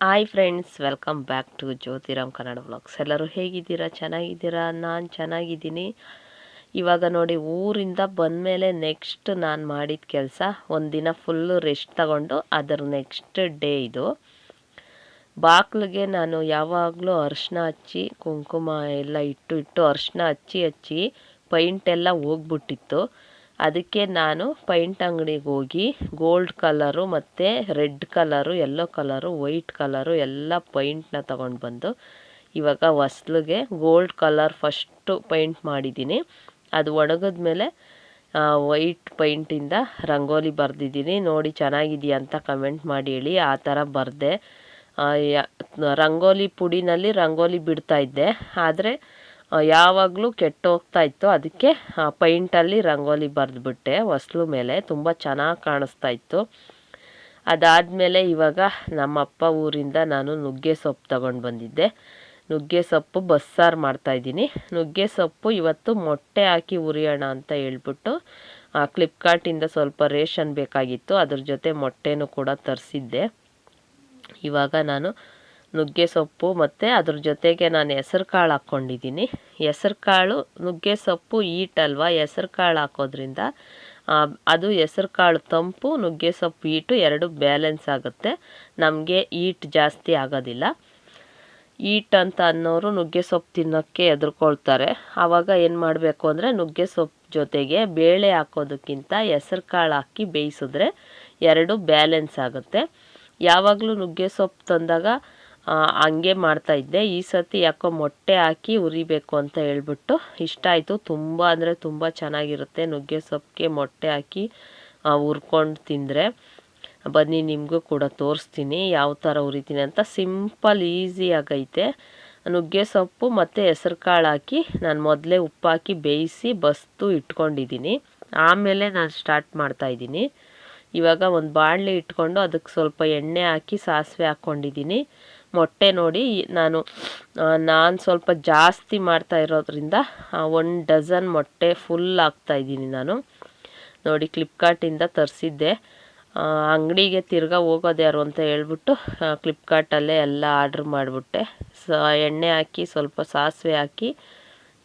Hi friends welcome back to Jyothiram Kannada vlogs ಎಲ್ಲರೂ ಹೇಗಿದ್ದೀರಾ? ಚೆನ್ನಾಗಿದ್ದೀರಾ? ನಾನು ಚೆನ್ನಾಗಿದ್ದೀನಿ. ಇವಾಗ ನೋಡಿ, ಊರಿಂದ ಬಂದಮೇಲೆ ನೆಕ್ಸ್ಟ್ ನಾನು ಮಾಡಿದ ಕೆಲಸ, ಒಂದಿನ ಫುಲ್ಲು ರೆಸ್ಟ್ ತಗೊಂಡು ಅದರ ನೆಕ್ಸ್ಟ್ ಡೇ ಇದು. ಬಾಕ್ಲಿಗೆ ನಾನು ಯಾವಾಗಲೂ ಅರಿಶಿನ ಹಚ್ಚಿ, ಕುಂಕುಮ ಎಲ್ಲ ಇಟ್ಟು ಇಟ್ಟು ಅರಿಶಿನ ಹಚ್ಚಿ ಹಚ್ಚಿ ಪೈಂಟ್ ಎಲ್ಲ ಹೋಗ್ಬಿಟ್ಟಿತ್ತು. ಅದಕ್ಕೆ ನಾನು ಪೈಂಟ್ ಅಂಗಡಿಗೆ ಹೋಗಿ ಗೋಲ್ಡ್ ಕಲರು ಮತ್ತು red colour yellow colour, white colour ಎಲ್ಲ ಪೈಂಟ್ನ ತಗೊಂಡು ಬಂದು ಇವಾಗ ಹೊಸ್ಲಿಗೆ ಗೋಲ್ಡ್ ಕಲರ್ ಫಸ್ಟು ಪೈಂಟ್ ಮಾಡಿದ್ದೀನಿ. ಅದು ಒಣಗಿದ್ಮೇಲೆ ವೈಟ್ ಪೈಂಟಿಂದ ರಂಗೋಲಿ ಬರೆದಿದ್ದೀನಿ. ನೋಡಿ ಚೆನ್ನಾಗಿದೆಯಾ ಅಂತ ಕಮೆಂಟ್ ಮಾಡಿ ಹೇಳಿ, ಆ ಥರ ಬರೆದೆ. ರಂಗೋಲಿ ಪುಡಿನಲ್ಲಿ ರಂಗೋಲಿ ಬಿಡ್ತಾ ಇದ್ದೆ. ಆದರೆ ಯಾವಾಗಲೂ ಕೆಟ್ಟೋಗ್ತಾ ಇತ್ತು. ಅದಕ್ಕೆ ಪೈಂಟಲ್ಲಿ ರಂಗೋಲಿ ಬರೆದ್ಬಿಟ್ಟೆ. ಹೊಸ್ಲು ಮೇಲೆ ತುಂಬ ಚೆನ್ನಾಗಿ ಕಾಣಿಸ್ತಾ ಇತ್ತು. ಅದಾದಮೇಲೆ ಇವಾಗ ನಮ್ಮಪ್ಪ ಊರಿಂದ ನಾನು ನುಗ್ಗೆ ಸೊಪ್ಪು ತಗೊಂಡು ಬಂದಿದ್ದೆ. ನುಗ್ಗೆ ಸೊಪ್ಪು ಬಸ್ಸಾರು ಮಾಡ್ತಾಯಿದ್ದೀನಿ ನುಗ್ಗೆ ಸೊಪ್ಪು ಇವತ್ತು ಮೊಟ್ಟೆ ಹಾಕಿ ಉರಿಯೋಣ ಅಂತ ಹೇಳ್ಬಿಟ್ಟು ಫ್ಲಿಪ್ಕಾರ್ಟಿಂದ ಸ್ವಲ್ಪ ರೇಷನ್ ಬೇಕಾಗಿತ್ತು. ಅದ್ರ ಜೊತೆ ಮೊಟ್ಟೆನೂ ಕೂಡ ತರಿಸಿದ್ದೆ. ಇವಾಗ ನಾನು ನುಗ್ಗೆ ಸೊಪ್ಪು ಮತ್ತು ಅದ್ರ ಜೊತೆಗೆ ನಾನು ಹೆಸರು ಕಾಳು ಹಾಕ್ಕೊಂಡಿದ್ದೀನಿ. ಹೆಸರು ಕಾಳು ನುಗ್ಗೆ ಸೊಪ್ಪು ಈಟ್ ಅಲ್ವಾ? ಹೆಸರು ಕಾಳು ಹಾಕೋದ್ರಿಂದ ಅದು ಹೆಸರು ಕಾಳು ತಂಪು ನುಗ್ಗೆ ಸೊಪ್ಪು ಈಟು ಎರಡು ಬ್ಯಾಲೆನ್ಸ್ ಆಗುತ್ತೆ. ನಮಗೆ ಈಟ್ ಜಾಸ್ತಿ ಆಗೋದಿಲ್ಲ. ಈಟ್ ಅಂತ ಅನ್ನೋರು ನುಗ್ಗೆ ಸೊಪ್ಪು ತಿನ್ನೋಕ್ಕೆ ಎದುರ್ಕೊಳ್ತಾರೆ ಆವಾಗ ಏನು ಮಾಡಬೇಕು ಅಂದರೆ ನುಗ್ಗೆ ಸೊಪ್ಪು ಜೊತೆಗೆ ಬೇಳೆ ಹಾಕೋದಕ್ಕಿಂತ ಹೆಸರು ಕಾಳು ಹಾಕಿ ಬೇಯಿಸಿದ್ರೆ ಎರಡು ಬ್ಯಾಲೆನ್ಸ್ ಆಗುತ್ತೆ. ಯಾವಾಗಲೂ ನುಗ್ಗೆ ಸೊಪ್ಪು ತಂದಾಗ ಹಂಗೆ ಮಾಡ್ತಾಯಿದ್ದೆ ಈ ಸತಿ ಯಾಕೋ ಮೊಟ್ಟೆ ಹಾಕಿ ಉರಿಬೇಕು ಅಂತ ಹೇಳ್ಬಿಟ್ಟು ಇಷ್ಟ ಆಯಿತು. ತುಂಬ ಅಂದರೆ ತುಂಬ ಚೆನ್ನಾಗಿರುತ್ತೆ. ನುಗ್ಗೆ ಸೊಪ್ಪಿಗೆ ಮೊಟ್ಟೆ ಹಾಕಿ ಹುರ್ಕೊಂಡು ತಿಂದರೆ. ಬನ್ನಿ, ನಿಮಗೂ ಕೂಡ ತೋರಿಸ್ತೀನಿ ಯಾವ ಥರ ಉರಿತೀನಿ ಅಂತ. ಸಿಂಪಲ್ ಈಸಿಯಾಗೈತೆ ನುಗ್ಗೆ ಸೊಪ್ಪು ಮತ್ತು ಹೆಸರು ಕಾಳು ಹಾಕಿ ನಾನು ಮೊದಲೇ ಉಪ್ಪು ಹಾಕಿ ಬೇಯಿಸಿ ಬಸ್ತು ಇಟ್ಕೊಂಡಿದ್ದೀನಿ. ಆಮೇಲೆ ನಾನು ಸ್ಟಾರ್ಟ್ ಮಾಡ್ತಾಯಿದ್ದೀನಿ ಇವಾಗ ಒಂದು ಬಾಣಲೆ ಇಟ್ಕೊಂಡು ಅದಕ್ಕೆ ಸ್ವಲ್ಪ ಎಣ್ಣೆ ಹಾಕಿ ಸಾಸಿವೆ ಹಾಕ್ಕೊಂಡಿದ್ದೀನಿ ಮೊಟ್ಟೆ ನೋಡಿ ನಾನು ನಾನು ಸ್ವಲ್ಪ ಜಾಸ್ತಿ ಮಾಡ್ತಾ ಇರೋದ್ರಿಂದ ಒಂದು ಡಜನ್ ಮೊಟ್ಟೆ ಫುಲ್ ಹಾಕ್ತಾಯಿದ್ದೀನಿ ನಾನು. ನೋಡಿ ಫ್ಲಿಪ್ಕಾರ್ಟಿಂದ ತರಿಸಿದ್ದೆ. ಅಂಗಡಿಗೆ ತಿರ್ಗಾ ಹೋಗೋದು ಯಾರು ಅಂತ ಹೇಳ್ಬಿಟ್ಟು ಫ್ಲಿಪ್ಕಾರ್ಟಲ್ಲೇ ಎಲ್ಲ ಆರ್ಡ್ರ್ ಮಾಡಿಬಿಟ್ಟೆ. ಸ, ಎಣ್ಣೆ ಹಾಕಿ, ಸ್ವಲ್ಪ ಸಾಸಿವೆ ಹಾಕಿ,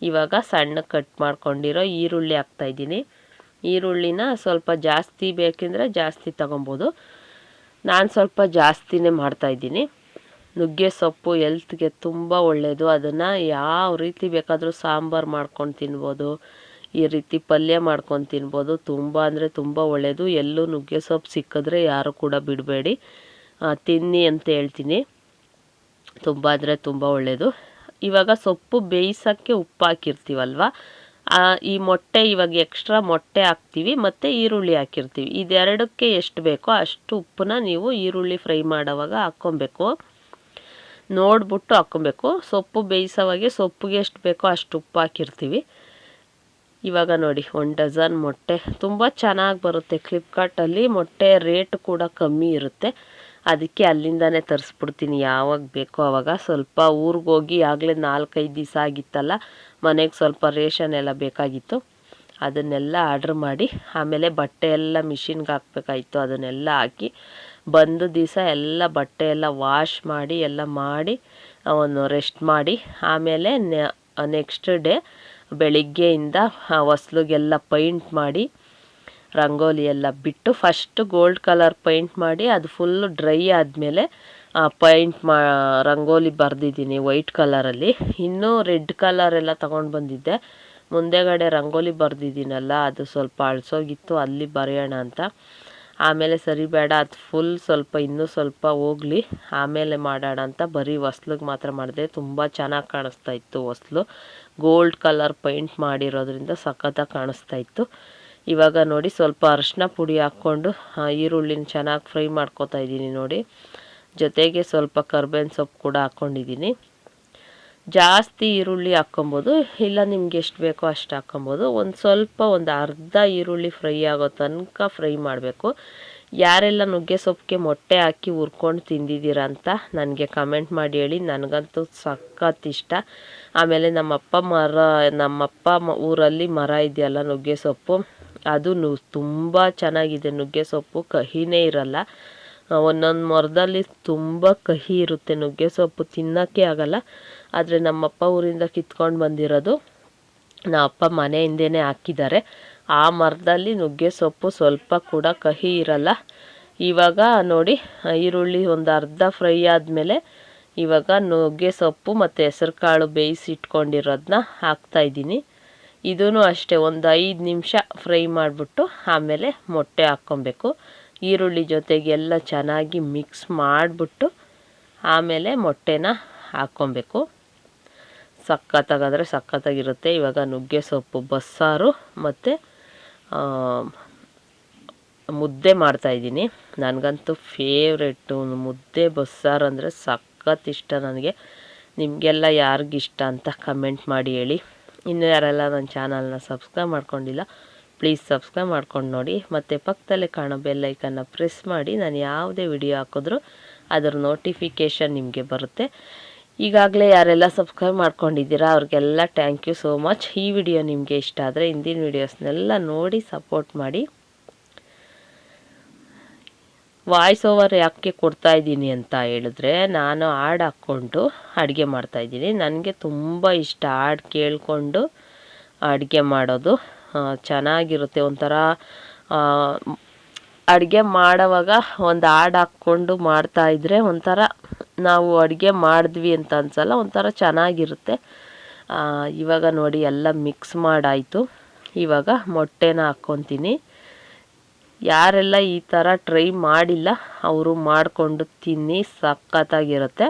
ಇವಾಗ ಸಣ್ಣ ಕಟ್ ಮಾಡ್ಕೊಂಡಿರೋ ಈರುಳ್ಳಿ ಹಾಕ್ತಾಯಿದ್ದೀನಿ ಈರುಳ್ಳಿನ ಸ್ವಲ್ಪ ಜಾಸ್ತಿ ಬೇಕೆಂದರೆ ಜಾಸ್ತಿ ತಗೊಬೋದು. ನಾನು ಸ್ವಲ್ಪ ಜಾಸ್ತಿನೇ ಮಾಡ್ತಾಯಿದ್ದೀನಿ ನುಗ್ಗೆ ಸೊಪ್ಪು ಎಲ್ತ್ಗೆ ತುಂಬ ಒಳ್ಳೆಯದು ಅದನ್ನು ಯಾವ ರೀತಿ ಬೇಕಾದರೂ ಸಾಂಬಾರು ಮಾಡ್ಕೊಂಡು ತಿನ್ಬೋದು, ಈ ರೀತಿ ಪಲ್ಯ ಮಾಡ್ಕೊಂಡು ತಿನ್ಬೋದು, ತುಂಬ ಅಂದರೆ ತುಂಬ ಒಳ್ಳೆಯದು ಎಲ್ಲೂ ನುಗ್ಗೆ ಸೊಪ್ಪು ಸಿಕ್ಕಿದ್ರೆ ಯಾರು ಕೂಡ ಬಿಡಬೇಡಿ. ತಿನ್ನಿ ಅಂತ ಹೇಳ್ತೀನಿ. ತುಂಬ ಅಂದರೆ ತುಂಬ ಒಳ್ಳೆಯದು ಇವಾಗ ಸೊಪ್ಪು ಬೇಯಿಸೋಕ್ಕೆ ಉಪ್ಪು ಹಾಕಿರ್ತೀವಲ್ವ? ಈ ಮೊಟ್ಟೆ ಇವಾಗ ಎಕ್ಸ್ಟ್ರಾ ಮೊಟ್ಟೆ ಹಾಕ್ತೀವಿ, ಮತ್ತು ಈರುಳ್ಳಿ ಹಾಕಿರ್ತೀವಿ. ಇದೆರಡಕ್ಕೆ ಎಷ್ಟು ಬೇಕೋ ಅಷ್ಟು ಉಪ್ಪನ್ನ ನೀವು ಈರುಳ್ಳಿ ಫ್ರೈ ಮಾಡೋವಾಗ ಹಾಕ್ಕೊಬೇಕು. ನೋಡ್ಬಿಟ್ಟು ಹಾಕ್ಕೊಬೇಕು. ಸೊಪ್ಪು ಬೇಯಿಸೋವಾಗೆ ಸೊಪ್ಪಿಗೆ ಎಷ್ಟು ಬೇಕೋ ಅಷ್ಟು ಉಪ್ಪು ಹಾಕಿರ್ತೀವಿ. ಇವಾಗ ನೋಡಿ, ಒಂದು ಡಜನ್ ಮೊಟ್ಟೆ. ತುಂಬ ಚೆನ್ನಾಗಿ ಬರುತ್ತೆ. ಫ್ಲಿಪ್ಕಾರ್ಟಲ್ಲಿ ಮೊಟ್ಟೆ ರೇಟ್ ಕೂಡ ಕಮ್ಮಿ ಇರುತ್ತೆ. ಅದಕ್ಕೆ ಅಲ್ಲಿಂದನೇ ತರಿಸ್ಬಿಡ್ತೀನಿ. ಯಾವಾಗ ಬೇಕೋ ಆವಾಗ ಸ್ವಲ್ಪ ಊರಿಗೆ ಹೋಗಿ ಆಗಲೇ ನಾಲ್ಕೈದು ದಿವಸ ಆಗಿತ್ತಲ್ಲ, ಮನೆಗೆ ಸ್ವಲ್ಪ ರೇಷನ್ ಎಲ್ಲ ಬೇಕಾಗಿತ್ತು. ಅದನ್ನೆಲ್ಲ ಆರ್ಡ್ರ್ ಮಾಡಿ, ಆಮೇಲೆ ಬಟ್ಟೆ ಎಲ್ಲ ಮಿಷಿನ್ಗೆ ಹಾಕ್ಬೇಕಾಯಿತು. ಅದನ್ನೆಲ್ಲ ಹಾಕಿ ಬಂದ ದಿವಸ ಎಲ್ಲ ಬಟ್ಟೆ ಎಲ್ಲ ವಾಶ್ ಮಾಡಿ, ಎಲ್ಲ ಮಾಡಿ, ಅವನು ರೆಸ್ಟ್ ಮಾಡಿ, ಆಮೇಲೆ ನೆಕ್ಸ್ಟ್ ಡೇ ಬೆಳಿಗ್ಗೆಯಿಂದ ಹೊಸ್ಲಿಗೆಲ್ಲ ಪೈಂಟ್ ಮಾಡಿ, ರಂಗೋಲಿ ಎಲ್ಲ ಬಿಟ್ಟು ಫಸ್ಟ್ ಗೋಲ್ಡ್ ಕಲರ್ ಪೈಂಟ್ ಮಾಡಿ, ಅದು ಫುಲ್ಲು ಡ್ರೈ ಆದಮೇಲೆ ಪೈಂಟ್ ಮಾ, ರಂಗೋಲಿ ಬರೆದಿದ್ದೀನಿ ವೈಟ್ ಕಲರಲ್ಲಿ ಇನ್ನೂ ರೆಡ್ ಕಲರ್ ಎಲ್ಲ ತೊಗೊಂಡು ಬಂದಿದ್ದೆ. ಮುಂದೆಗಡೆ ರಂಗೋಲಿ ಬರೆದಿದ್ದೀನಲ್ಲ, ಅದು ಸ್ವಲ್ಪ ಅಳಿಸೋಗಿತ್ತು, ಅಲ್ಲಿ ಬರೆಯೋಣ ಅಂತ. ಆಮೇಲೆ ಸರಿ ಬೇಡ, ಅದು ಫುಲ್ ಸ್ವಲ್ಪ ಇನ್ನೂ ಸ್ವಲ್ಪ ಹೋಗಲಿ, ಆಮೇಲೆ ಮಾಡೋಣ ಅಂತ ಬರೀ ಹೊಸ್ಲಿಗೆ ಮಾತ್ರ ಮಾಡಿದೆ. ತುಂಬ ಚೆನ್ನಾಗಿ ಕಾಣಿಸ್ತಾ ಇತ್ತು ಹೊಸ್ಲು. ಗೋಲ್ಡ್ ಕಲರ್ ಪೈಂಟ್ ಮಾಡಿರೋದ್ರಿಂದ ಸಖತ್ತಾಗಿ ಕಾಣಿಸ್ತಾ ಇತ್ತು. ಇವಾಗ ನೋಡಿ ಸ್ವಲ್ಪ ಅರಶಿನ ಪುಡಿ ಹಾಕ್ಕೊಂಡು ಈರುಳ್ಳಿನ ಚೆನ್ನಾಗಿ ಫ್ರೈ ಮಾಡ್ಕೋತಾ ಇದ್ದೀನಿ ನೋಡಿ. ಜೊತೆಗೆ ಸ್ವಲ್ಪ ಕರ್ಬೇವಿನ ಸೊಪ್ಪು ಕೂಡ ಹಾಕ್ಕೊಂಡಿದ್ದೀನಿ ಜಾಸ್ತಿ ಈರುಳ್ಳಿ ಹಾಕ್ಕೊಬೋದು, ಇಲ್ಲ ನಿಮ್ಗೆ ಎಷ್ಟು ಬೇಕೋ ಅಷ್ಟು ಹಾಕ್ಕೊಬೋದು. ಒಂದು ಸ್ವಲ್ಪ ಒಂದು ಅರ್ಧ ಈರುಳ್ಳಿ ಫ್ರೈ ಆಗೋ ತನಕ ಫ್ರೈ ಮಾಡಬೇಕು. ಯಾರೆಲ್ಲ ನುಗ್ಗೆ ಸೊಪ್ಪಿಗೆ ಮೊಟ್ಟೆ ಹಾಕಿ ಹುರ್ಕೊಂಡು ತಿಂದಿದ್ದೀರ ಅಂತ ನನಗೆ ಕಮೆಂಟ್ ಮಾಡಿ ಹೇಳಿ. ನನಗಂತೂ ಸಖತ್ ಇಷ್ಟ. ಆಮೇಲೆ ನಮ್ಮಪ್ಪ ಮರ, ನಮ್ಮಪ್ಪ ಊರಲ್ಲಿ ಮರ ಇದೆಯಲ್ಲ ನುಗ್ಗೆ ಸೊಪ್ಪು. ಅದು ನು, ತುಂಬ ಚೆನ್ನಾಗಿದೆ ನುಗ್ಗೆ ಸೊಪ್ಪು. ಕಹಿನೇ ಇರಲ್ಲ. ಒಂದೊಂದು ಮರದಲ್ಲಿ ತುಂಬ ಕಹಿ ಇರುತ್ತೆ ನುಗ್ಗೆ ಸೊಪ್ಪು. ತಿನ್ನೋಕ್ಕೆ ಆಗಲ್ಲ. ಆದರೆ ನಮ್ಮಪ್ಪ ಊರಿಂದ ಕಿತ್ಕೊಂಡು ಬಂದಿರೋದು ನಮ್ಮಪ್ಪ ಮನೆ ಹಿಂದೆನೇ ಹಾಕಿದ್ದಾರೆ. ಆ ಮರದಲ್ಲಿ ನುಗ್ಗೆ ಸೊಪ್ಪು ಸ್ವಲ್ಪ ಕೂಡ ಕಹಿ ಇರಲ್ಲ. ಇವಾಗ ನೋಡಿ, ಈರುಳ್ಳಿ ಒಂದು ಅರ್ಧ ಫ್ರೈ ಆದಮೇಲೆ ಇವಾಗ ನುಗ್ಗೆ ಸೊಪ್ಪು ಮತ್ತು ಹೆಸರುಕಾಳು ಬೇಯಿಸಿ ಇಟ್ಕೊಂಡಿರೋದನ್ನ ಹಾಕ್ತಾಯಿದ್ದೀನಿ ಇದೂ ಅಷ್ಟೇ, ಒಂದು ಐದು ನಿಮಿಷ ಫ್ರೈ ಮಾಡಿಬಿಟ್ಟು ಆಮೇಲೆ ಮೊಟ್ಟೆ ಹಾಕ್ಕೊಬೇಕು. ಈರುಳ್ಳಿ ಜೊತೆಗೆ ಎಲ್ಲ ಚೆನ್ನಾಗಿ ಮಿಕ್ಸ್ ಮಾಡಿಬಿಟ್ಟು ಆಮೇಲೆ ಮೊಟ್ಟೆನ ಹಾಕ್ಕೊಬೇಕು. ಸಖತ್ತಾಗಾದರೆ ಸಖತ್ತಾಗಿರುತ್ತೆ. ಇವಾಗ ನುಗ್ಗೆ ಸೊಪ್ಪು, ಬಸ್ಸಾರು ಮತ್ತು ಮುದ್ದೆ ಮಾಡ್ತಾಯಿದ್ದೀನಿ ನನಗಂತೂ ಫೇವ್ರೆಟ್ಟು ಮುದ್ದೆ, ಬಸ್ಸಾರು ಅಂದರೆ ಸಖತ್ ಇಷ್ಟ ನನಗೆ. ನಿಮಗೆಲ್ಲ ಯಾರಿಗಿಷ್ಟ ಅಂತ ಕಮೆಂಟ್ ಮಾಡಿ ಹೇಳಿ. ಇನ್ನು ಯಾರೆಲ್ಲ ನನ್ನ ಚಾನಲ್ನ ಸಬ್ಸ್ಕ್ರೈಬ್ ಮಾಡ್ಕೊಂಡಿಲ್ಲ ಪ್ಲೀಸ್ ಸಬ್ಸ್ಕ್ರೈಬ್ ಮಾಡ್ಕೊಂಡು ನೋಡಿ. ಮತ್ತು ಪಕ್ಕದಲ್ಲೇ ಕಾಣೋ ಬೆಲ್ಲೈಕನ್ನ ಪ್ರೆಸ್ ಮಾಡಿ. ನಾನು ಯಾವುದೇ ವಿಡಿಯೋ ಹಾಕಿದ್ರೂ ಅದರ ನೋಟಿಫಿಕೇಷನ್ ನಿಮಗೆ ಬರುತ್ತೆ. ಈಗಾಗಲೇ ಯಾರೆಲ್ಲ ಸಬ್ಸ್ಕ್ರೈಬ್ ಮಾಡ್ಕೊಂಡಿದ್ದೀರಾ, ಅವ್ರಿಗೆಲ್ಲ ಥ್ಯಾಂಕ್ ಯು ಸೋ ಮಚ್ ಈ ವಿಡಿಯೋ ನಿಮಗೆ ಇಷ್ಟ ಆದರೆ ಹಿಂದಿನ ವೀಡಿಯೋಸ್ನೆಲ್ಲ ನೋಡಿ ಸಪೋರ್ಟ್ ಮಾಡಿ. ವಾಯ್ಸ್ ಓವರ್ ಯಾಕೆ ಕೊಡ್ತಾ ಇದ್ದೀನಿ ಅಂತ ಹೇಳಿದ್ರೆ, ನಾನು ಹಾಡು ಹಾಕ್ಕೊಂಡು ಅಡುಗೆ ಮಾಡ್ತಾಯಿದ್ದೀನಿ ನನಗೆ ತುಂಬ ಇಷ್ಟ ಹಾಡು ಕೇಳಿಕೊಂಡು ಅಡುಗೆ ಮಾಡೋದು. ಚೆನ್ನಾಗಿರುತ್ತೆ ಒಂಥರ ಅಡುಗೆ ಮಾಡೋವಾಗ ಒಂದು ಹಾಡು ಹಾಕ್ಕೊಂಡು ಮಾಡ್ತಾಯಿದ್ರೆ ಒಂಥರ ನಾವು ಅಡುಗೆ ಮಾಡಿದ್ವಿ ಅಂತ ಅನ್ಸಲ್ಲ, ಒಂಥರ ಚೆನ್ನಾಗಿರುತ್ತೆ. ಇವಾಗ ನೋಡಿ ಎಲ್ಲ ಮಿಕ್ಸ್ ಮಾಡಾಯಿತು. ಇವಾಗ ಮೊಟ್ಟೆನ ಹಾಕ್ಕೊತೀನಿ. ಯಾರೆಲ್ಲ ಈ ಥರ ಟ್ರೈ ಮಾಡಿಲ್ಲ, ಅವರು ಮಾಡಿಕೊಂಡು ತಿನ್ನಿ, ಸಖತ್ತಾಗಿರುತ್ತೆ.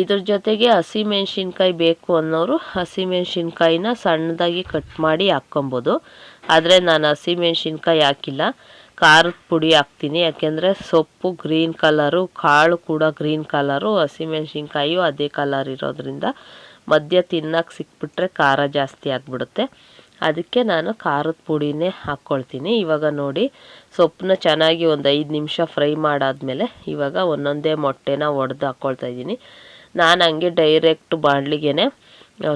ಇದ್ರ ಜೊತೆಗೆ ಹಸಿಮೆಣ್ಸಿನ್ಕಾಯಿ ಬೇಕು ಅನ್ನೋರು ಹಸಿಮೆಣ್ಸಿನ್ಕಾಯಿನ ಸಣ್ಣದಾಗಿ ಕಟ್ ಮಾಡಿ ಹಾಕ್ಕೊಬೋದು. ಆದರೆ ನಾನು ಹಸಿಮೆಣ್ಸಿನ್ಕಾಯಿ ಹಾಕಿಲ್ಲ. ಖಾರದ ಪುಡಿ ಹಾಕ್ತೀನಿ. ಯಾಕೆಂದರೆ ಸೊಪ್ಪು ಗ್ರೀನ್ ಕಲರು, ಕಾಳು ಕೂಡ ಗ್ರೀನ್ ಕಲರು ಹಸಿಮೆಣ್ಸಿನ್ಕಾಯಿಯು ಅದೇ ಕಲರ್ ಇರೋದ್ರಿಂದ ಮಧ್ಯ ತಿನ್ನಕ್ಕೆ ಸಿಕ್ಬಿಟ್ರೆ ಖಾರ ಜಾಸ್ತಿ ಆಗಿಬಿಡುತ್ತೆ. ಅದಕ್ಕೆ ನಾನು ಖಾರದ ಪುಡಿನೇ ಹಾಕ್ಕೊಳ್ತೀನಿ ಇವಾಗ ನೋಡಿ, ಸೊಪ್ಪನ್ನ ಚೆನ್ನಾಗಿ ಒಂದು ಐದು ನಿಮಿಷ ಫ್ರೈ ಮಾಡಾದಮೇಲೆ ಇವಾಗ ಒಂದೊಂದೇ ಮೊಟ್ಟೆನ ಒಡೆದು ಹಾಕ್ಕೊಳ್ತಾ ಇದ್ದೀನಿ. ನಾನು ಹಂಗೆ ಡೈರೆಕ್ಟ್ ಬಾಣಲಿಗೆ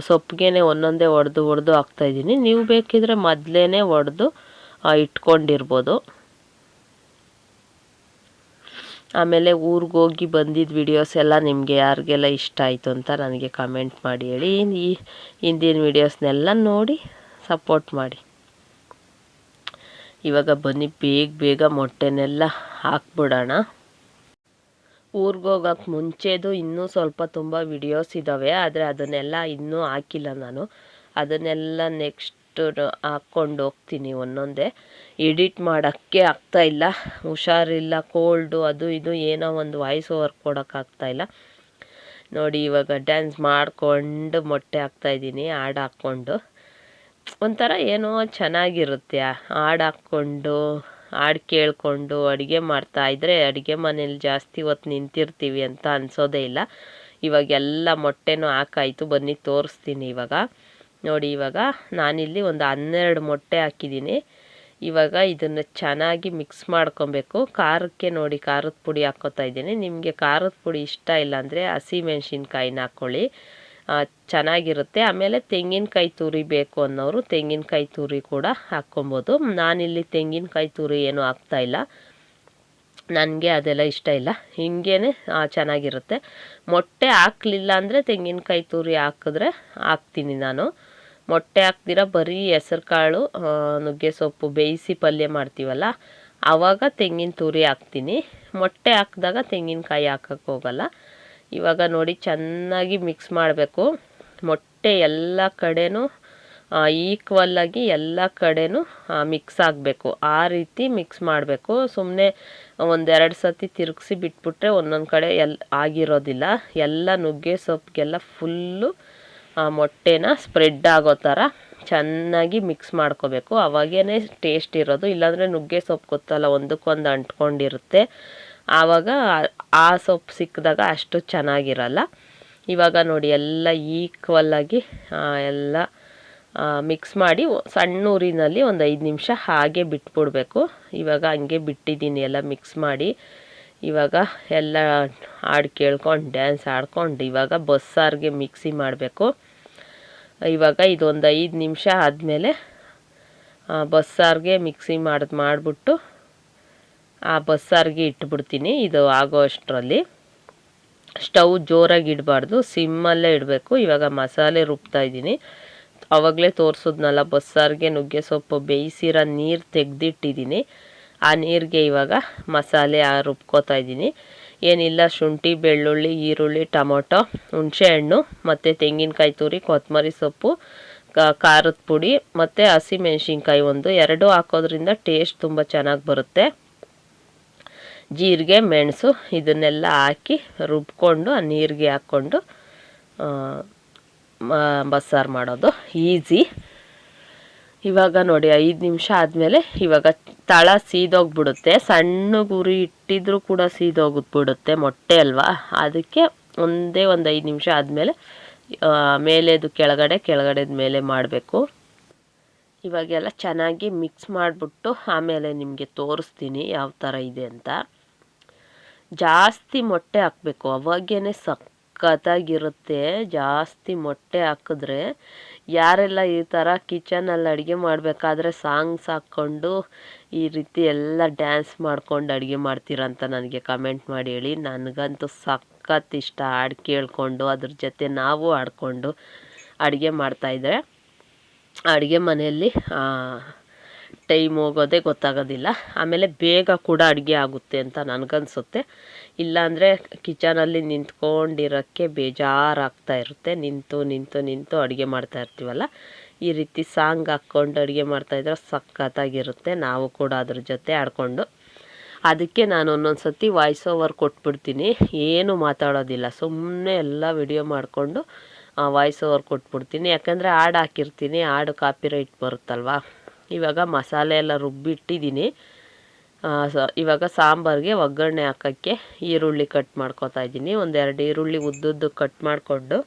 ಸೊಪ್ಪಿಗೆ ಒಂದೊಂದೇ ಒಡೆದು ಒಡೆದು ಹಾಕ್ತಾಯಿದ್ದೀನಿ ನೀವು ಬೇಕಿದ್ರೆ ಮೊದಲೇ ಒಡೆದು ಇಟ್ಕೊಂಡಿರ್ಬೋದು. ಆಮೇಲೆ ಊರಿಗೆ ಹೋಗಿ ಬಂದಿದ್ದ ವಿಡಿಯೋಸ್ ಎಲ್ಲ ನಿಮಗೆ ಯಾರಿಗೆಲ್ಲ ಇಷ್ಟ ಆಯಿತು ಅಂತ ನನಗೆ ಕಮೆಂಟ್ ಮಾಡಿ ಹೇಳಿ. ಈ ಹಿಂದಿನ ವೀಡಿಯೋಸ್ನೆಲ್ಲ ನೋಡಿ ಸಪೋರ್ಟ್ ಮಾಡಿ. ಇವಾಗ ಬನ್ನಿ, ಬೇಗ ಬೇಗ ಮೊಟ್ಟೆನೆಲ್ಲ ಹಾಕ್ಬಿಡೋಣ. ಊರಿಗೆ ಹೋಗೋಕ್ಕೆ ಮುಂಚೆದು ಇನ್ನೂ ಸ್ವಲ್ಪ ತುಂಬ ವಿಡಿಯೋಸ್ ಇದ್ದಾವೆ ಆದರೆ ಅದನ್ನೆಲ್ಲ ಇನ್ನೂ ಹಾಕಿಲ್ಲ ನಾನು. ಅದನ್ನೆಲ್ಲ ನೆಕ್ಸ್ಟ್ ಹಾಕ್ಕೊಂಡು ಹೋಗ್ತೀನಿ ಒಂದೊಂದೇ. ಎಡಿಟ್ ಮಾಡೋಕ್ಕೆ ಆಗ್ತಾಯಿಲ್ಲ ಹುಷಾರಿಲ್ಲ ಕೋಲ್ಡು ಅದು ಇದು ಏನೋ ಒಂದು ವಾಯ್ಸ್ ಓವರ್ ಕೊಡೋಕ್ಕಾಗ್ತಾಯಿಲ್ಲ ನೋಡಿ ಇವಾಗ ಡ್ಯಾನ್ಸ್ ಮಾಡಿಕೊಂಡು ಮೊಟ್ಟೆ ಹಾಕ್ತಾಯಿದ್ದೀನಿ ಹಾಡು ಹಾಕ್ಕೊಂಡು. ಒಂಥರ ಏನೋ ಚೆನ್ನಾಗಿರುತ್ತೆ. ಹಾಡು ಹಾಕ್ಕೊಂಡು, ಹಾಡು ಕೇಳಿಕೊಂಡು ಅಡುಗೆ ಮಾಡ್ತಾಯಿದ್ರೆ ಅಡುಗೆ ಮನೇಲಿ ಜಾಸ್ತಿ ಹೊತ್ತು ನಿಂತಿರ್ತೀವಿ ಅಂತ ಅನಿಸೋದೇ ಇಲ್ಲ. ಇವಾಗೆಲ್ಲ ಮೊಟ್ಟೆನೂ ಹಾಕಾಯಿತು, ಬನ್ನಿ ತೋರಿಸ್ತೀನಿ ಇವಾಗ. ನೋಡಿ, ಇವಾಗ ನಾನಿಲ್ಲಿ ಒಂದು ಹನ್ನೆರಡು ಮೊಟ್ಟೆ ಹಾಕಿದ್ದೀನಿ. ಇವಾಗ ಇದನ್ನು ಚೆನ್ನಾಗಿ ಮಿಕ್ಸ್ ಮಾಡ್ಕೊಬೇಕು. ಖಾರಕ್ಕೆ ನೋಡಿ, ಖಾರದ ಪುಡಿ ಹಾಕ್ಕೋತಾ ಇದ್ದೀನಿ. ನಿಮಗೆ ಖಾರದ ಪುಡಿ ಇಷ್ಟ ಇಲ್ಲಾಂದರೆ ಹಸಿ ಮೆಣಸಿನ್ಕಾಯಿನ ಹಾಕ್ಕೊಳ್ಳಿ. ಚೆನ್ನಾಗಿರುತ್ತೆ. ಆಮೇಲೆ ತೆಂಗಿನಕಾಯಿ ತುರಿ ಬೇಕು ಅನ್ನೋರು ತೆಂಗಿನಕಾಯಿ ತುರಿ ಕೂಡ ಹಾಕ್ಕೊಬೋದು. ನಾನಿಲ್ಲಿ ತೆಂಗಿನಕಾಯಿ ತುರಿ ಏನೂ ಹಾಕ್ತಾಯಿಲ್ಲ ನನಗೆ ಅದೆಲ್ಲ ಇಷ್ಟ ಇಲ್ಲ. ಹಿಂಗೇ ಚೆನ್ನಾಗಿರುತ್ತೆ. ಮೊಟ್ಟೆ ಹಾಕಲಿಲ್ಲ ಅಂದರೆ ತೆಂಗಿನಕಾಯಿ ತುರಿ ಹಾಕಿದ್ರೆ ಹಾಕ್ತೀನಿ ನಾನು. ಮೊಟ್ಟೆ ಹಾಕ್ದಿರ ಬರೀ ಹೆಸರು ಕಾಳು ನುಗ್ಗೆ ಸೊಪ್ಪು ಬೇಯಿಸಿ ಪಲ್ಯ ಮಾಡ್ತೀವಲ್ಲ ಆವಾಗ ತೆಂಗಿನ ತುರಿ ಹಾಕ್ತೀನಿ. ಮೊಟ್ಟೆ ಹಾಕಿದಾಗ ತೆಂಗಿನಕಾಯಿ ಹಾಕಕ್ಕೆ ಹೋಗಲ್ಲ. ಇವಾಗ ನೋಡಿ ಚೆನ್ನಾಗಿ ಮಿಕ್ಸ್ ಮಾಡಬೇಕು. ಮೊಟ್ಟೆ ಎಲ್ಲ ಕಡೆನೂ ಈಕ್ವಲ್ಲಾಗಿ ಎಲ್ಲ ಕಡೆನೂ ಮಿಕ್ಸ್ ಆಗಬೇಕು. ಆ ರೀತಿ ಮಿಕ್ಸ್ ಮಾಡಬೇಕು. ಸುಮ್ಮನೆ ಒಂದೆರಡು ಸತಿ ತಿರುಗಿಸಿ ಬಿಟ್ಬಿಟ್ರೆ ಒಂದೊಂದು ಕಡೆ ಎಲ್, ಆಗಿರೋದಿಲ್ಲ. ಎಲ್ಲ ನುಗ್ಗೆ ಸೊಪ್ಪಿಗೆಲ್ಲ ಫುಲ್ಲು ಮೊಟ್ಟೆನ ಸ್ಪ್ರೆಡ್ ಆಗೋ ಥರ ಚೆನ್ನಾಗಿ ಮಿಕ್ಸ್ ಮಾಡ್ಕೋಬೇಕು. ಅವಾಗೇ ಟೇಸ್ಟ್ ಇರೋದು. ಇಲ್ಲಾಂದರೆ ನುಗ್ಗೆ ಸೊಪ್ಪು ಗೊತ್ತಲ್ಲ ಒಂದಕ್ಕೊಂದು ಅಂಟ್ಕೊಂಡಿರುತ್ತೆ. ಆವಾಗ ಆ ಸೊಪ್ಪು ಸಿಕ್ಕಿದಾಗ ಅಷ್ಟು ಚೆನ್ನಾಗಿರಲ್ಲ. ಇವಾಗ ನೋಡಿ, ಎಲ್ಲ ಈಕ್ವಲ್ಲಾಗಿ ಎಲ್ಲ ಮಿಕ್ಸ್ ಮಾಡಿ ಸಣ್ಣ ಊರಿನಲ್ಲಿ ಒಂದು ಐದು ನಿಮಿಷ ಹಾಗೆ ಬಿಟ್ಬಿಡ್ಬೇಕು. ಇವಾಗ ಹಂಗೆ ಬಿಟ್ಟಿದ್ದೀನಿ, ಎಲ್ಲ ಮಿಕ್ಸ್ ಮಾಡಿ. ಇವಾಗ ಎಲ್ಲ ಹಾಡು ಕೇಳ್ಕೊಂಡು ಡ್ಯಾನ್ಸ್ ಆಡ್ಕೊಂಡು ಇವಾಗ ಬಸ್ಸಾರಿಗೆ ಮಿಕ್ಸಿ ಮಾಡಬೇಕು. ಇವಾಗ ಇದೊಂದು ಐದು ನಿಮಿಷ ಆದಮೇಲೆ ಬಸ್ಸಾರಿಗೆ ಮಿಕ್ಸಿ ಮಾಡಿದ್, ಮಾಡಿಬಿಟ್ಟು ಆ ಬಸ್ಸಾರಿಗೆ ಇಟ್ಬಿಡ್ತೀನಿ. ಇದು ಆಗೋ ಅಷ್ಟರಲ್ಲಿ. ಸ್ಟವ್ ಜೋರಾಗಿ ಇಡಬಾರ್ದು. ಸಿಮ್ಮಲ್ಲೇ ಇಡಬೇಕು. ಇವಾಗ ಮಸಾಲೆ ರುಬ್ತಾ ಇದ್ದೀನಿ. ಆವಾಗಲೇ ತೋರಿಸಿದ್ನಲ್ಲ ಬಸ್ಸಾರಿಗೆ ನುಗ್ಗೆ ಸೊಪ್ಪು ಬೇಯಿಸಿರೋ ನೀರು ತೆಗೆದಿಟ್ಟಿದ್ದೀನಿ. ಆ ನೀರಿಗೆ ಇವಾಗ ಮಸಾಲೆ ರುಬ್ಕೋತಾ ಇದ್ದೀನಿ. ಏನಿಲ್ಲ, ಶುಂಠಿ, ಬೆಳ್ಳುಳ್ಳಿ, ಈರುಳ್ಳಿ, ಟೊಮೊಟೊ, ಹುಣಸೆಹಣ್ಣು, ಮತ್ತು ತೆಂಗಿನಕಾಯಿ ತುರಿ ಕೊತ್ತಂಬರಿ ಸೊಪ್ಪು ಖಾರದ ಪುಡಿ, ಮತ್ತು ಹಸಿಮೆಣ್ಸಿನ್ಕಾಯಿ ಒಂದು. ಎರಡೂ ಹಾಕೋದ್ರಿಂದ ಟೇಸ್ಟ್ ತುಂಬ ಚೆನ್ನಾಗಿ ಬರುತ್ತೆ. ಜೀರಿಗೆ, ಮೆಣಸು ಇದನ್ನೆಲ್ಲ ಹಾಕಿ ರುಬ್ಕೊಂಡು ಆ ನೀರಿಗೆ ಹಾಕ್ಕೊಂಡು ಬಸ್ಸಾರು ಮಾಡೋದು. ಈಸಿ. ಇವಾಗ ನೋಡಿ, ಐದು ನಿಮಿಷ ಆದಮೇಲೆ ಇವಾಗ ತಳ ಸೀದೋಗ್ಬಿಡುತ್ತೆ. ಸಣ್ಣ ಗುರಿ ಇಟ್ಟಿದ್ರೂ ಕೂಡ ಸೀದೋಗ್ಬಿಡುತ್ತೆ. ಮೊಟ್ಟೆ ಅಲ್ವಾ? ಅದಕ್ಕೆ ಒಂದೇ ಒಂದು ಐದು ನಿಮಿಷ ಆದಮೇಲೆ ಮೇಲೆದು ಕೆಳಗಡೆ, ಕೆಳಗಡೆದ ಮೇಲೆ ಮಾಡಬೇಕು. ಇವಾಗೆಲ್ಲ ಚೆನ್ನಾಗಿ ಮಿಕ್ಸ್ ಮಾಡಿಬಿಟ್ಟು ಆಮೇಲೆ ನಿಮಗೆ ತೋರಿಸ್ತೀನಿ ಯಾವ ಥರ ಇದೆ ಅಂತ. ಜಾಸ್ತಿ ಮೊಟ್ಟೆ ಹಾಕಬೇಕು. ಅವಾಗೇ ಸಕ್ಕತ್ತಾಗಿರುತ್ತೆ ಜಾಸ್ತಿ ಮೊಟ್ಟೆ ಹಾಕಿದ್ರೆ ಯಾರೆಲ್ಲ ಈ ಥರ ಕಿಚನಲ್ಲಿ ಅಡುಗೆ ಮಾಡಬೇಕಾದ್ರೆ ಸಾಂಗ್ಸ್ ಹಾಕ್ಕೊಂಡು ಈ ರೀತಿ ಎಲ್ಲ ಡ್ಯಾನ್ಸ್ ಮಾಡ್ಕೊಂಡು ಅಡುಗೆ ಮಾಡ್ತೀರಂತ ನನಗೆ ಕಮೆಂಟ್ ಮಾಡಿ ಹೇಳಿ. ನನಗಂತೂ ಸಖತ್ ಇಷ್ಟ ಹಾಡು ಕೇಳಿಕೊಂಡು, ಅದ್ರ ಜೊತೆ ನಾವು ಆಡಿಕೊಂಡು ಅಡುಗೆ ಮಾಡ್ತಾಯಿದ್ರೆ ಅಡುಗೆ ಮನೆಯಲ್ಲಿ ಟೈಮ್ ಹೋಗೋದೇ ಗೊತ್ತಾಗೋದಿಲ್ಲ. ಆಮೇಲೆ ಬೇಗ ಕೂಡ ಅಡುಗೆ ಆಗುತ್ತೆ ಅಂತ ನನಗನ್ಸುತ್ತೆ. ಇಲ್ಲಾಂದರೆ ಕಿಚನಲ್ಲಿ ನಿಂತ್ಕೊಂಡಿರೋಕ್ಕೆ ಬೇಜಾರಾಗ್ತಾ ಇರುತ್ತೆ. ನಿಂತು ನಿಂತು ನಿಂತು ಅಡುಗೆ ಮಾಡ್ತಾ ಇರ್ತೀವಲ್ಲ? ಈ ರೀತಿ ಸಾಂಗ್ ಹಾಕ್ಕೊಂಡು ಅಡುಗೆ ಮಾಡ್ತಾಯಿದ್ರೆ ಸಖತ್ತಾಗಿರುತ್ತೆ. ನಾವು ಕೂಡ ಅದ್ರ ಜೊತೆ ಆಡಿಕೊಂಡು. ಅದಕ್ಕೆ ನಾನು ಒಂದೊಂದು ಸರ್ತಿ ವಾಯ್ಸ್ ಓವರ್ ಕೊಟ್ಬಿಡ್ತೀನಿ. ಏನು ಮಾತಾಡೋದಿಲ್ಲ. ಸುಮ್ಮನೆ ಎಲ್ಲ ವಿಡಿಯೋ ಮಾಡಿಕೊಂಡು ವಾಯ್ಸ್ ಓವರ್ ಕೊಟ್ಬಿಡ್ತೀನಿ. ಯಾಕಂದರೆ ಹಾಡು ಹಾಕಿರ್ತೀನಿ. ಹಾಡು ಕಾಪಿ ರೈಟ್ ಬರುತ್ತಲ್ವ? ಇವಾಗ ಮಸಾಲೆ ಎಲ್ಲ ರುಬ್ಬಿಟ್ಟಿದ್ದೀನಿ. ಇವಾಗ ಸಾಂಬಾರಿಗೆ ಒಗ್ಗರಣೆ ಹಾಕೋಕ್ಕೆ ಈರುಳ್ಳಿ ಕಟ್ ಮಾಡ್ಕೊತಾ ಇದ್ದೀನಿ. ಒಂದೆರಡು ಈರುಳ್ಳಿ ಉದ್ದುದ್ದು ಕಟ್ ಮಾಡಿಕೊಂಡು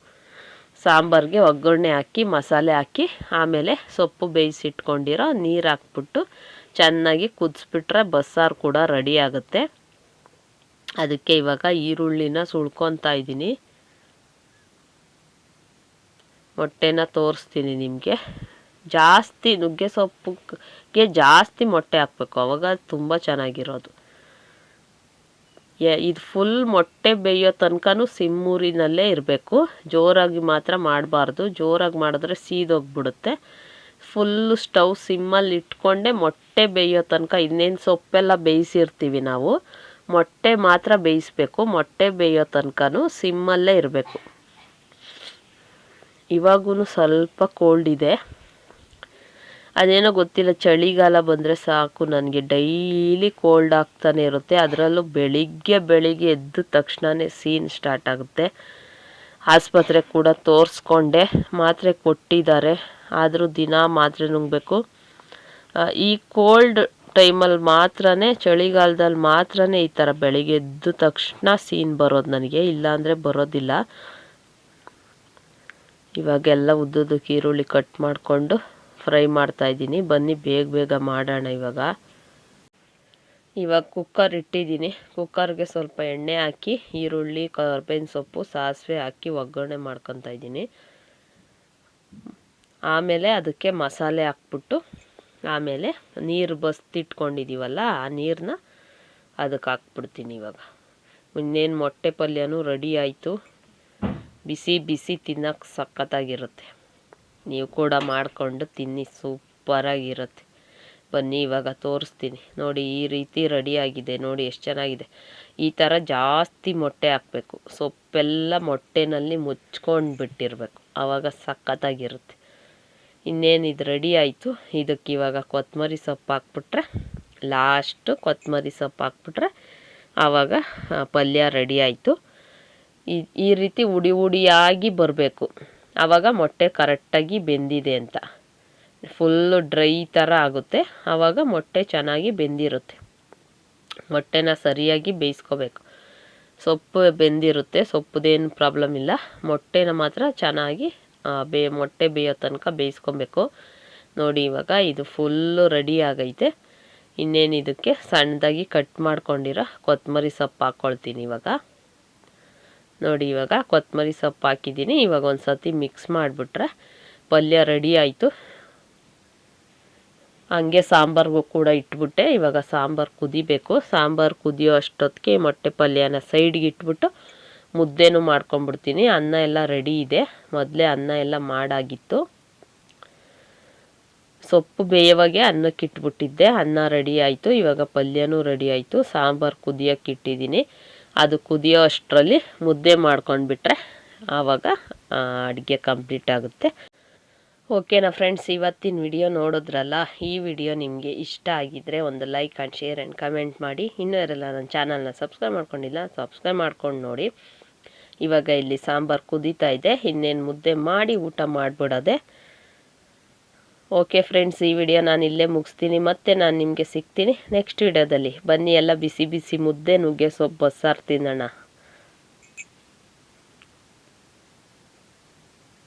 ಸಾಂಬಾರಿಗೆ ಒಗ್ಗರಣೆ ಹಾಕಿ, ಮಸಾಲೆ ಹಾಕಿ, ಆಮೇಲೆ ಸೊಪ್ಪು ಬೇಯಿಸಿಟ್ಕೊಂಡಿರೋ ನೀರು ಹಾಕ್ಬಿಟ್ಟು ಚೆನ್ನಾಗಿ ಕುದಿಸ್ಬಿಟ್ರೆ ಬಸ್ಸಾರು ಕೂಡ ರೆಡಿ ಆಗುತ್ತೆ. ಅದಕ್ಕೆ ಇವಾಗ ಈರುಳ್ಳಿನ ಸುಳ್ಕೊತಾ ಇದ್ದೀನಿ. ಮೊಟ್ಟೆನ ತೋರಿಸ್ತೀನಿ ನಿಮಗೆ. ಜಾಸ್ತಿ ನುಗ್ಗೆ ಸೊಪ್ಪಿಗೆ ಜಾಸ್ತಿ ಮೊಟ್ಟೆ ಹಾಕ್ಬೇಕು. ಅವಾಗ ತುಂಬ ಚೆನ್ನಾಗಿರೋದು. ಇದು ಫುಲ್ ಮೊಟ್ಟೆ ಬೇಯೋ ತನಕನೂ ಸಿಮ್ಮೂರಿನಲ್ಲೇ ಇರಬೇಕು. ಜೋರಾಗಿ ಮಾತ್ರ ಮಾಡಬಾರ್ದು. ಜೋರಾಗಿ ಮಾಡಿದ್ರೆ ಸೀದೋಗ್ಬಿಡುತ್ತೆ. ಫುಲ್ಲು ಸ್ಟವ್ ಸಿಮ್ಮಲ್ಲಿ ಇಟ್ಕೊಂಡೆ ಮೊಟ್ಟೆ ಬೇಯೋ ತನಕ ಇನ್ನೇನು ಸೊಪ್ಪೆಲ್ಲ ಬೇಯಿಸಿರ್ತೀವಿ ನಾವು, ಮೊಟ್ಟೆ ಮಾತ್ರ ಬೇಯಿಸ್ಬೇಕು. ಮೊಟ್ಟೆ ಬೇಯೋ ತನಕನೂ ಸಿಮ್ಮಲ್ಲೇ ಇರಬೇಕು. ಇವಾಗೂ ಸ್ವಲ್ಪ ಕೋಲ್ಡ್ ಇದೆ. ಅದೇನೋ ಗೊತ್ತಿಲ್ಲ, ಚಳಿಗಾಲ ಬಂದರೆ ಸಾಕು, ನನಗೆ ಡೈಲಿ ಕೋಲ್ಡ್ ಆಗ್ತಾನೆ ಇರುತ್ತೆ. ಅದರಲ್ಲೂ ಬೆಳಿಗ್ಗೆ ಬೆಳಿಗ್ಗೆ ಎದ್ದ ತಕ್ಷಣವೇ ಸೀನ್ ಸ್ಟಾರ್ಟ್ ಆಗುತ್ತೆ. ಆಸ್ಪತ್ರೆ ಕೂಡ ತೋರಿಸ್ಕೊಂಡೆ, ಮಾತ್ರೆ ಕೊಟ್ಟಿದ್ದಾರೆ, ಆದರೂ ದಿನ ಮಾತ್ರೆ ನುಂಗಬೇಕು. ಈ ಕೋಲ್ಡ್ ಟೈಮಲ್ಲಿ ಮಾತ್ರ ಚಳಿಗಾಲದಲ್ಲಿ ಮಾತ್ರ ಈ ಥರ ಬೆಳಿಗ್ಗೆ ಎದ್ದ ತಕ್ಷಣ ಸೀನ್ ಬರೋದು ನನಗೆ, ಇಲ್ಲಾಂದರೆ ಬರೋದಿಲ್ಲ. ಇವಾಗೆಲ್ಲ ಉದ್ದುದಕ್ಕೆ ಈರುಳ್ಳಿ ಕಟ್ ಮಾಡಿಕೊಂಡು ಫ್ರೈ ಮಾಡ್ತಾಯಿದ್ದೀನಿ ಬನ್ನಿ, ಬೇಗ ಬೇಗ ಮಾಡೋಣ ಇವಾಗ. ಇವಾಗ ಕುಕ್ಕರ್ ಇಟ್ಟಿದ್ದೀನಿ. ಕುಕ್ಕರ್ಗೆ ಸ್ವಲ್ಪ ಎಣ್ಣೆ ಹಾಕಿ, ಈರುಳ್ಳಿ, ಕರ್ಬೇವಿನ ಸೊಪ್ಪು, ಸಾಸಿವೆ ಹಾಕಿ ಒಗ್ಗರಣೆ ಮಾಡ್ಕೊತಾ ಇದ್ದೀನಿ. ಆಮೇಲೆ ಅದಕ್ಕೆ ಮಸಾಲೆ ಹಾಕ್ಬಿಟ್ಟು, ಆಮೇಲೆ ನೀರು ಬಸ್ತಿಟ್ಕೊಂಡಿದ್ದೀವಲ್ಲ ಆ ನೀರನ್ನ ಅದಕ್ಕೆ ಹಾಕ್ಬಿಡ್ತೀನಿ ಇವಾಗ. ಇನ್ನೇನು ಮೊಟ್ಟೆ ಪಲ್ಯನೂ ರೆಡಿ ಆಯಿತು. ಬಿಸಿ ಬಿಸಿ ತಿನ್ನೋಕ್ಕೆ ಸಖತ್ತಾಗಿರುತ್ತೆ. ನೀವು ಕೂಡ ಮಾಡಿಕೊಂಡು ತಿನ್ನಿ, ಸೂಪರಾಗಿರುತ್ತೆ. ಬನ್ನಿ, ಇವಾಗ ತೋರಿಸ್ತೀನಿ. ನೋಡಿ, ಈ ರೀತಿ ರೆಡಿಯಾಗಿದೆ. ನೋಡಿ, ಎಷ್ಟು ಚೆನ್ನಾಗಿದೆ. ಈ ಥರ ಜಾಸ್ತಿ ಮೊಟ್ಟೆ ಹಾಕಬೇಕು. ಸೊಪ್ಪೆಲ್ಲ ಮೊಟ್ಟೆನಲ್ಲಿ ಮುಚ್ಕೊಂಡು ಬಿಟ್ಟಿರಬೇಕು ಆವಾಗ ಸಖತ್ತಾಗಿರುತ್ತೆ. ಇನ್ನೇನು ಇದು ರೆಡಿ ಆಯಿತು? ಇದಕ್ಕೆ ಇವಾಗ ಕೊತ್ತಂಬರಿ ಸೊಪ್ಪು ಹಾಕ್ಬಿಟ್ರೆ, ಲಾಸ್ಟು ಕೊತ್ತಂಬರಿ ಸೊಪ್ಪು ಹಾಕ್ಬಿಟ್ರೆ ಆವಾಗ ಪಲ್ಯ ರೆಡಿ ಆಯಿತು. ಈ ಈ ರೀತಿ ಉಡಿ ಉಡಿಯಾಗಿ ಬರಬೇಕು. ಆವಾಗ ಮೊಟ್ಟೆ ಕರೆಕ್ಟಾಗಿ ಬೆಂದಿದೆ ಅಂತ. ಫುಲ್ಲು ಡ್ರೈ ಥರ ಆಗುತ್ತೆ. ಆವಾಗ ಮೊಟ್ಟೆ ಚೆನ್ನಾಗಿ ಬೆಂದಿರುತ್ತೆ. ಮೊಟ್ಟೆನ ಸರಿಯಾಗಿ ಬೇಯಿಸ್ಕೋಬೇಕು. ಸೊಪ್ಪು ಬೆಂದಿರುತ್ತೆ, ಸೊಪ್ಪುದೇನು ಪ್ರಾಬ್ಲಮ್ ಇಲ್ಲ. ಮೊಟ್ಟೆನ ಮಾತ್ರ ಚೆನ್ನಾಗಿ ಬೇ, ಮೊಟ್ಟೆ ಬೇಯೋ ತನಕ ಬೇಯಿಸ್ಕೊಬೇಕು. ನೋಡಿ ಇವಾಗ ಇದು ಫುಲ್ಲು ರೆಡಿ ಆಗೈತೆ. ಇನ್ನೇನು ಇದಕ್ಕೆ ಸಣ್ಣದಾಗಿ ಕಟ್ ಮಾಡ್ಕೊಂಡಿರೋ ಕೊತ್ತಂಬರಿ ಸೊಪ್ಪು ಹಾಕ್ಕೊಳ್ತೀನಿ ಇವಾಗ. ನೋಡಿ, ಇವಾಗ ಕೊತ್ತಂಬರಿ ಸೊಪ್ಪು ಹಾಕಿದ್ದೀನಿ. ಇವಾಗ ಒಂದು ಸತಿ ಮಿಕ್ಸ್ ಮಾಡಿಬಿಟ್ರೆ ಪಲ್ಯ ರೆಡಿ ಆಯಿತು. ಹಂಗೆ ಸಾಂಬಾರ್ಗೂ ಕೂಡ ಇಟ್ಬಿಟ್ಟೆ. ಇವಾಗ ಸಾಂಬಾರು ಕುದಿಬೇಕು. ಸಾಂಬಾರು ಕುದಿಯೋ ಅಷ್ಟೊತ್ತಿಗೆ ಮೊಟ್ಟೆ ಪಲ್ಯನ ಸೈಡ್ಗೆ ಇಟ್ಬಿಟ್ಟು ಮುದ್ದೆನೂ ಮಾಡ್ಕೊಂಬಿಡ್ತೀನಿ ಅನ್ನ ಎಲ್ಲ ರೆಡಿ ಇದೆ. ಮೊದಲೇ ಅನ್ನ ಎಲ್ಲ ಮಾಡಾಗಿತ್ತು. ಸೊಪ್ಪು ಬೇಯವಾಗೆ ಅನ್ನಕ್ಕೆ ಇಟ್ಬಿಟ್ಟಿದ್ದೆ. ಅನ್ನ ರೆಡಿ ಆಯಿತು. ಇವಾಗ ಪಲ್ಯನೂ ರೆಡಿ ಆಯಿತು. ಸಾಂಬಾರು ಕುದಿಯೋಕೆ ಇಟ್ಟಿದ್ದೀನಿ. ಅದು ಕುದಿಯೋ ಅಷ್ಟರಲ್ಲಿ ಮುದ್ದೆ ಮಾಡ್ಕೊಂಡ್ಬಿಟ್ರೆ ಆವಾಗ ಅಡುಗೆ ಕಂಪ್ಲೀಟ್ ಆಗುತ್ತೆ. ಓಕೆನಾ ಫ್ರೆಂಡ್ಸ್ ಇವತ್ತಿನ ವಿಡಿಯೋ ನೋಡಿದ್ರಲ್ಲ, ಈ ವಿಡಿಯೋ ನಿಮಗೆ ಇಷ್ಟ ಆಗಿದ್ದರೆ ಒಂದು like and share and comment ಮಾಡಿ. ಇನ್ನೂ ಇರಲ್ಲ ನನ್ನ ಚಾನಲ್ನ ಸಬ್ಸ್ಕ್ರೈಬ್ ಮಾಡ್ಕೊಂಡಿಲ್ಲ ಸಬ್ಸ್ಕ್ರೈಬ್ ಮಾಡ್ಕೊಂಡು ನೋಡಿ. ಇವಾಗ ಇಲ್ಲಿ ಸಾಂಬಾರು ಕುದೀತಾ ಇದೆ, ಇನ್ನೇನು ಮುದ್ದೆ ಮಾಡಿ ಊಟ ಮಾಡಿಬಿಡೋದೆ. ಓಕೆ ಫ್ರೆಂಡ್ಸ್ ಈ ವಿಡಿಯೋ ನಾನು ಇಲ್ಲೇ ಮುಗಿಸ್ತೀನಿ. ಮತ್ತೆ ನಾನು ನಿಮಗೆ ಸಿಗ್ತೀನಿ ನೆಕ್ಸ್ಟ್ ವಿಡಿಯೋದಲ್ಲಿ ಬನ್ನಿ, ಎಲ್ಲ ಬಿಸಿ ಬಿಸಿ ಮುದ್ದೆ ನುಗ್ಗೆ ಸೊಪ್ಪು, ಬಸ್ಸಾರು ತಿನ್ನೋಣ.